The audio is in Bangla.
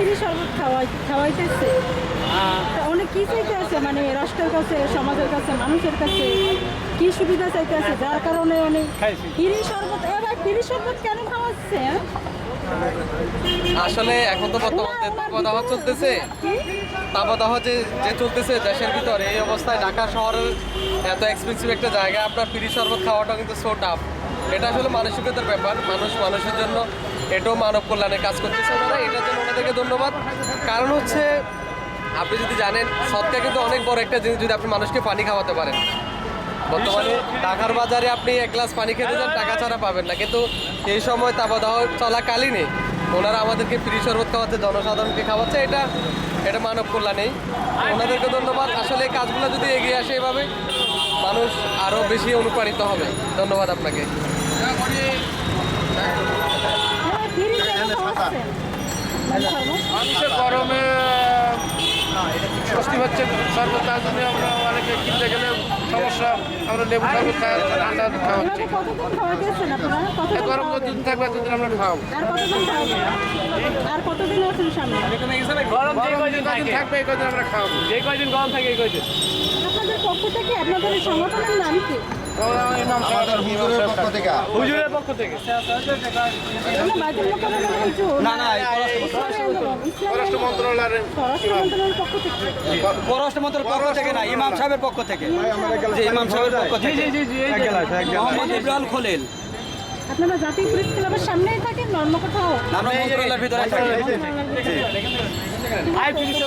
ফ্রি শরবত খাওয়াই খাওয়াইতেছে। অনেক কি চাইতে আছে মানে রাষ্ট্রের কাছে সমাজের কাছে মানুষের কাছে কি সুবিধা চাইতে আছে যার কারণে অনেক ফ্রি শরবত এবার ফ্রি শরবত কেন খাওয়াচ্ছে হ্যাঁ? আসলে এখন তো বর্তমান যে তাপদাহ চলতেছে? তাপদাহ যে যে চলতেছে দেশের ভিতরে এই অবস্থায় ঢাকা শহরের এত এক্সপেন্সিভ একটা জায়গায় আপনার ফ্রি শরবত খাওয়াটা কিন্তু সো টাফ এটা আসলে মানসিকতার ব্যাপার। মানুষ মানুষের জন্য এটাও মানব কল্যাণের কাজ করতেছে। ওনারা এটার জন্য ওনাদেরকে ধন্যবাদ। কারণ হচ্ছে, আপনি যদি জানেন সৎকা কিন্তু অনেক বড় একটা জিনিস যদি আপনি মানুষকে পানি খাওয়াতে পারেন। বর্তমানে টাকার বাজারে আপনি এক গ্লাস পানি খেতে যান, টাকা ছাড়া পাবেন না। কিন্তু এই সময় তাপদাহ চলাকালীনে ওনারা আমাদেরকে ফ্রি শরবত খাওয়াচ্ছে জনসাধারণকে খাওয়াচ্ছে এটা এটা মানব কল্যাণেই ওনাদেরকে ধন্যবাদ। আসলে এই কাজগুলো যদি এগিয়ে আসে এভাবে মানুষ আরও বেশি অনুপ্রাণিত হবে। ধন্যবাদ আপনাকে? মানুষের গরমে স্বস্তি হচ্ছে শরবত তার জন্য আমরা অনেকে কিনতে গেলে সমস্যা আমরা লেবু শরবত ঠান্ডা এই কতদিন গরম? যতদিন থাকবে ততদিন আমরা খাওয়াবো। গরম কদিন থাকবে এই কদিন আমরা খাওয়াবো। যে কয়দিন গরম থাকে এই কয়দিন। আপনাদের পক্ষ থেকে আপনাদের সংগঠনের নাম কি? আমাদের হুজুরের পক্ষ থেকে। হুজুরের পক্ষ। না, না, পররাষ্ট্র মন্ত্রণালয়ের স্বরাষ্ট্র মন্ত্রণালয়ের পক্ষ থেকে। পররাষ্ট্র মন্ত্রীর পক্ষ থেকে না ইমাম সাহেবের পক্ষ থেকে। ইমাম সাহেবের পক্ষ থেকে। জি জি জি এই যে। মোহাম্মদ ইব্রাহিম খলিল। আপনারা জাতীয় ক্লাবের সামনেই থাকেন অন্য কোথাও আমরা মন্ত্রণালয়ের ভিতরে থাকি। I finish